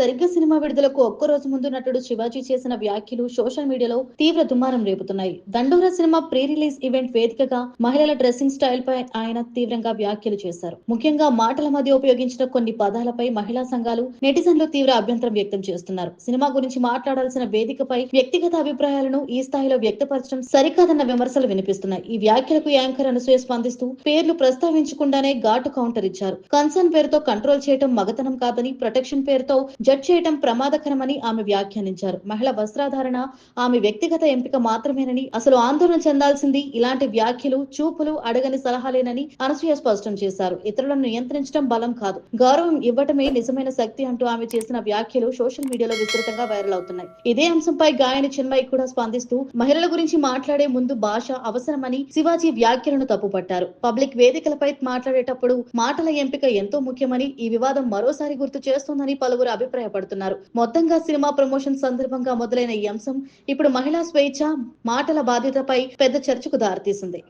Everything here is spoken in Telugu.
సరిగ్గా సినిమా విడుదలకు ఒక్కరోజు ముందు నటుడు శివాజీ చేసిన వ్యాఖ్యలు సోషల్ మీడియాలో తీవ్ర దుమారం రేపుతున్నాయి. దండోరా సినిమా ప్రీ రిలీజ్ ఈవెంట్ వేదికగా మహిళల డ్రెస్సింగ్ స్టైల్ పై ఆయన తీవ్రంగా వ్యాఖ్యలు చేశారు. ముఖ్యంగా మాటల మధ్య ఉపయోగించిన కొన్ని పదాలపై మహిళా సంఘాలు నెటిజన్లు తీవ్ర అభ్యంతరం వ్యక్తం చేస్తున్నారు. సినిమా గురించి మాట్లాడాల్సిన వేదికపై వ్యక్తిగత అభిప్రాయాలను ఈ స్థాయిలో వ్యక్తపరచడం సరికాదన్న విమర్శలు వినిపిస్తున్నాయి. ఈ వ్యాఖ్యలకు యాంకర్ అనసూయ స్పందిస్తూ పేర్లు ప్రస్తావించకుండానే ఘాటు కౌంటర్ ఇచ్చారు. కన్సర్న్ పేరుతో కంట్రోల్ చేయడం మగతనం కాదని ప్రొటెక్షన్ పేరుతో జడ్జ్ చేయడం ప్రమాదకరమని ఆమె వ్యాఖ్యానించారు. మహిళ వస్త్రాధారణ ఆమె వ్యక్తిగత ఎంపిక మాత్రమేనని అసలు ఆందోళన చెందాల్సింది ఇలాంటి వ్యాఖ్యలు చూపులు అడగని సలహాలేనని అనసూయ స్పష్టం చేశారు. ఇతరులను నియంత్రించడం బలం కాదు. గౌరవం ఇవ్వటమే నిజమైన శక్తి అంటూ ఆమె చేసిన వ్యాఖ్యలు సోషల్ మీడియాలో విస్తృతంగా వైరల్ అవుతున్నాయి. ఇదే అంశంపై గాయని చిన్మయి కూడా స్పందిస్తూ మహిళల గురించి మాట్లాడే ముందు భాష అవసరమని శివాజీ వ్యాఖ్యలను తప్పుపట్టారు. పబ్లిక్ వేదికలపై మాట్లాడేటప్పుడు మాటల ఎంపిక ఎంతో ముఖ్యమని ఈ వివాదం మరోసారి గుర్తు చేస్తోందని పలువురు అభిప్రాయం అభిప్రాయపడుతున్నారు. మొత్తంగా సినిమా ప్రమోషన్ సందర్భంగా మొదలైన ఈ అంశం ఇప్పుడు మహిళా స్వేచ్ఛ మాటల బాధ్యతపై పెద్ద చర్చకు దారితీసింది.